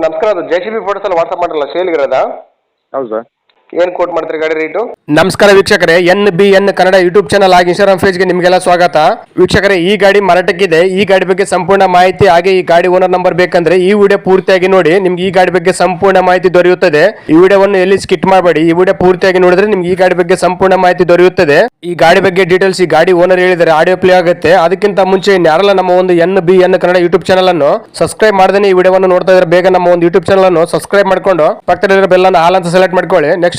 ನಮಸ್ಕಾರ ಅದು J C B photos ಎಲ್ಲ ವಾಟ್ಸಪ್ ಮಾಡಿರಲ್ಲ ಸೇಲ್ಗಿರೋದಾ ಹೌದು ಸರ್ ಏನು ಕೋಟ್ ಮಾಡ್ತಾರೆ ಗಾಡಿ ರೇಟು ನಮಸ್ಕಾರ ವೀಕ್ಷಕರೇ, N B N Kannada YouTube channel ಆಗಿ ಇನ್ಸ್ಟಾಗ್ರಾಮ್ ಪೇಜ್ಗೆ ನಿಮಗೆಲ್ಲ ಸ್ವಾಗತ. ವೀಕ್ಷಕರೇ, ಈ ಗಾಡಿ ಮಾರಾಟಕ್ಕಿದೆ. ಈ ಗಾಡಿ ಬಗ್ಗೆ ಸಂಪೂರ್ಣ ಮಾಹಿತಿ, ಹಾಗೆ ಈ ಗಾಡಿ ಓನರ್ ನಂಬರ್ ಬೇಕಂದ್ರೆ ಈ ವಿಡಿಯೋ ಪೂರ್ತಿಯಾಗಿ ನೋಡಿ, ನಿಮ್ಗೆ ಈ ಗಾಡಿ ಬಗ್ಗೆ ಸಂಪೂರ್ಣ ಮಾಹಿತಿ ದೊರೆಯುತ್ತದೆ. ಈ ವಿಡಿಯೋವನ್ನು ಎಲ್ಲಿ ಸ್ಕಿಟ್ ಮಾಡಬೇಡಿ, ಈ ವಿಡಿಯೋ ಪೂರ್ತಿಯಾಗಿ ನೋಡಿದ್ರೆ ನಿಮ್ಗೆ ಈ ಗಾಡಿ ಬಗ್ಗೆ ಸಂಪೂರ್ಣ ಮಾಹಿತಿ ದೊರೆಯುತ್ತದೆ. ಈ ಗಾಡಿ ಬಗ್ಗೆ ಡೀಟೇಲ್ಸ್ ಈ ಗಾಡಿ ಓನರ್ ಹೇಳಿದರೆ ಆಡಿಯೋ ಪ್ಲೇ ಆಗುತ್ತೆ. ಅದಕ್ಕಿಂತ ಮುಂಚೆ ಯಾರಲ್ಲ ನಮ್ಮ ಒಂದು N B N Kannada YouTube channel ಅನ್ನು ಸಬ್ಸ್ಕ್ರೈಬ್ ಮಾಡದೇ ಈ ವಿಡಿಯೋವನ್ನು ನೋಡ್ತಾ ಇದ್ರೆ ಬೇಗ ನಮ್ಮ ಒಂದು ಯೂಟ್ಯೂಬ್ ಚಾನಲ್ ಅನ್ನು ಸಬ್ಸ್ಕ್ರೈಬ್ ಮಾಡ್ಕೊಂಡು, ಪಕ್ಕದಲ್ಲಿರೋ ಬೆಲ್ ಅನ್ನು ಆಲ್ ಅಂತ ಸೆಲೆಕ್ಟ್ ಮಾಡ್ಕೊಳ್ಳಿ. ನೆಕ್ಸ್ಟ್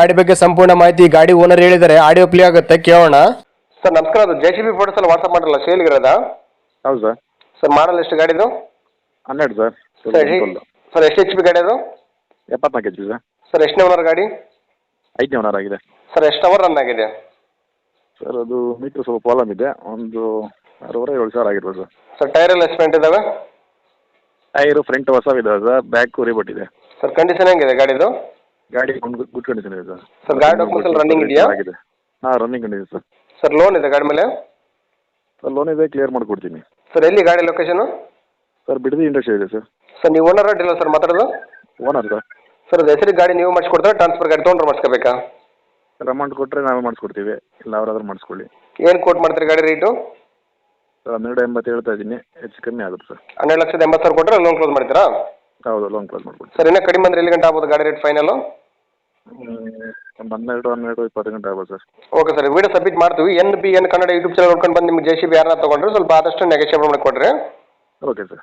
ಗಾಡಿ ಬಗ್ಗೆ ಸಂಪೂರ್ಣ ಮಾಹಿತಿ ಗಾಡಿ ಓನರ್ ಹೇಳಿದರೆ ಆಡಿಯೋ ಪ್ಲೇ ಆಗುತ್ತೆ ಕೇಳೋಣ. ಸರ್ ನಮಸ್ಕಾರ ಅದು ಜೆ ಸಿ ಬಿ ಫೋಟೋಸ್ ಎಲ್ಲ ವಾಟ್ಸಪ್ ಮಾಡಿರಲ್ಲ ಸೇಲ್ಗಿರೋದಾ ಹೌದು ಸರ್. ಸರ್ ಮಾಡಲ್ ಎಷ್ಟು ಗಾಡಿದು ಹನ್ನೆರಡು ಸರ್. ಸರ್ ಸರ್ ಎಷ್ಟು ಎಚ್ ಪಿ ಗಾಡಿ ಅದು? ಎಪ್ಪತ್ನಾಲ್ಕು ಎಚ್ ಪಿ ಸರ್. ಸರ್ ಎಷ್ಟನೇ ಓನರ್ ಗಾಡಿ? ಐದನೇ ಓನರ್ ಆಗಿದೆ. ಸರ್ ಎಷ್ಟು ಅವರ್ ರನ್ ಆಗಿದೆ? ಸರ್ ಅದು ಮೀಟ್ರ್ ಸ್ವಲ್ಪ ಪ್ರಾಬ್ಲಮ್ ಇದೆ. ಒಂದು ಆರೂವರೆ ಏಳು ಸಾವಿರ ಆಗಿರ್ಬೋದು ಸರ್. ಸರ್ ಟೈರ್ ಎಲ್ಲ ಎಸ್ಪೆಂಟ್ ಇದಾವೆ? ಟೈರು ಫ್ರಂಟ್ ಹೊಸವಿದೆ ಸರ್ ಬ್ಯಾಕ್ ಇದೆ ಸರ್ ಕಂಡೀಷನ್ ಹೆಂಗಿದೆ ಗಾಡಿದು ಗಾಡಿ ಗುಡ್ ಕಂಡೀಷನ್ ಇದೆ ಸರ್. ಸರ್ ಗಾಡಿ ಡಾಕ್ಯುಮೆಂಟ್ಸ್ ಎಲ್ಲ ರನ್ನಿಂಗ್ ಇದೆಯಾ? ಆಗಿದೆ ಹಾಂ running condition sir. Sir loan ಇದೆ ಗಾಡಿ ಮೇಲೆ? ಸರ್ ಲೋನ್ ಇದೆ ಕ್ಲಿಯರ್ ಮಾಡ್ಕೊಡ್ತೀನಿ. ಸರ್ ಎಲ್ಲಿ ಗಾಡಿ ಲೊಕೇಶನು ಸರ್ ಬಿಡದಿ ಇಂಡಸ್ಟ್ರಿ ಇದೆ ಸರ್. ಸರ್ ನೀವು ಓನರ್ ಅಡ್ಡಿಲ್ಲ ಸರ್ ಮಾತಾಡೋದು? Owner sir. ಸರ್ ಅದು ಹೆಸರಿಗೆ ಗಾಡಿ ನೀವು ಮಾಡಿಸ್ಕೊಡ್ತಾರೆ ಟ್ರಾನ್ಸ್ಫರ್ ಗಾಡಿ ತೊಗೊಂಡ್ರೆ ಮಾಡಿಸ್ಕೋಬೇಕಾ? ಸರ್ ಅಮೌಂಟ್ ಕೊಟ್ಟರೆ ನಾವೇ ಮಾಡಿಸ್ಕೊಡ್ತೀವಿ ಇಲ್ಲ ಅವರಾದ್ರೂ ಮಾಡಿಸ್ಕೊಳ್ಳಿ. ಏನು ಕೋಟ್ ಮಾಡ್ತೀರಿ ಗಾಡಿ ರೇಟು ಸರ್ ಹನ್ನೆರಡು ಎಂಬತ್ತು ಹೇಳ್ತಾ ಇದ್ದೀನಿ ಹೆಚ್ಚು ಕಮ್ಮಿ ಆಗುತ್ತೆ ಸರ್. ಹನ್ನೆರಡು ಲಕ್ಷದ ಎಂಬತ್ತು ಸಾವಿರ ಕೊಟ್ಟರೆ ಲೋನ್ ಕ್ಲೋಸ್ ಮಾಡ್ತೀರಾ? ಹೌದು ಲೋನ್ ಕ್ಲೋಸ್ ಮಾಡಿಕೊಡ್ತೀನಿ ಸರ್ ಇನ್ನೂ ಕಡಿಮೆ ಅಂದ್ರೆ ಎಲ್ಲಿ ಗಂಟೆ ಆಗ್ಬೋದು ಗಾಡಿ ರೇಟ್ ಫೈನಲು ಒಂದು ಹನ್ನೆರಡು ಹನ್ನೆರಡು ಇಪ್ಪತ್ತು ಗಂಟೆ ಆಗ್ಬೋದು sir. Okay sir video submit ಮಾಡ್ತೀವಿ. N B N Kannada YouTube channel ನೋಡ್ಕೊಂಡು ಬಂದು ನಿಮ್ಗೆ ಜೆ ಸಿ ಬಿ ಯಾರನ್ನ ತೊಗೊಂಡ್ರೆ ಸ್ವಲ್ಪ ಆದಷ್ಟು ನೆಗೋಷಿಯೇಬಲ್ ಮಾಡಿಕೊಡ್ರಿ ಓಕೆ ಸರ್.